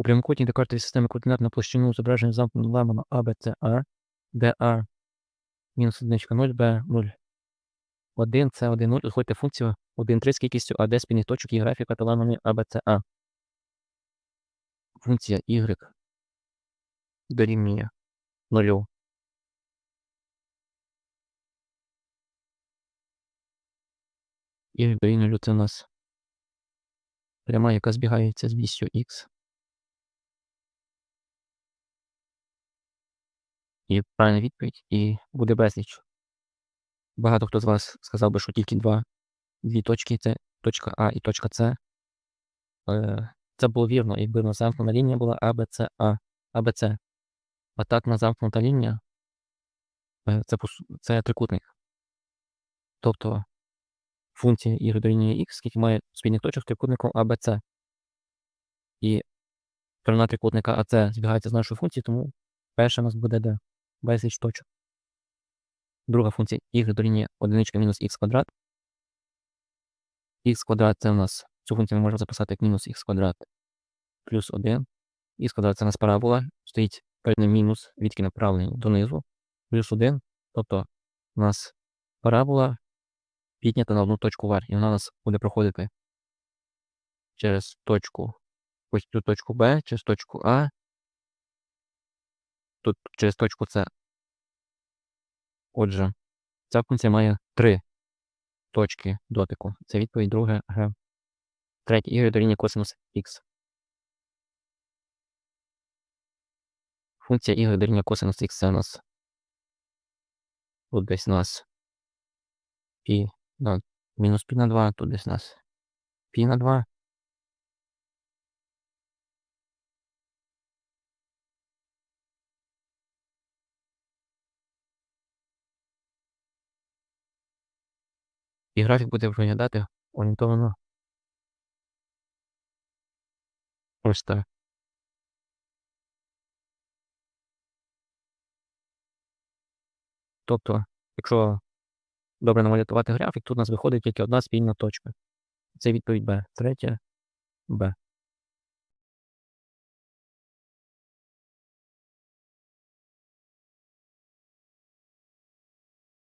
У прямокутній та картовій системі координат на площину зображення замкненого АБЦА, де А мінус 1, 0, Б 0. 1, С 1, 0. Знаходьте функцію 1, 3 з кількістю АД спільних точок і графіка та ламани АБЦА. Функція y дорівнює 0. Y дорівнює 0 це у нас пряма, яка збігається з вісю х. І правильна відповідь, і буде безліч. Багато хто з вас сказав би, що тільки два, дві точки це точка А і точка С. Е, Це було вірно, якби на замкнена лінія була АБЦА, АБЦ. А А, Б, С. так на замкнута лінія е, це, це трикутник. Тобто функція y дорівнює х, скільки має спільних точок з трикутником АБЦ. І сторона трикутника АЦ збігається з нашою функцією, тому перша у нас буде де безліч точок. Друга функція y дорівнює 1 мінус х квадрат. х квадрат це у нас, цю функцію ми можемо записати як мінус х квадрат плюс 1. х квадрат це у нас парабола, стоїть перед ним мінус, відки направлені донизу, плюс 1. Тобто у нас парабола піднята на одну точку вверх, і вона у нас буде проходити через точку, ось цю точку Б, через точку А, тут через точку С. Отже, ця функція має три точки дотику. Це відповідь друге Г. Третє y дорівнює косинус х. Функція y дорівнює косинус х це у нас тут десь у нас пі на мінус пі на 2, тут десь у нас пі на 2. І графік буде виглядати орієнтовано ось так. Тобто, якщо добре намалятувати графік, тут у нас виходить тільки одна спільна точка. Це відповідь Б. Третя Б.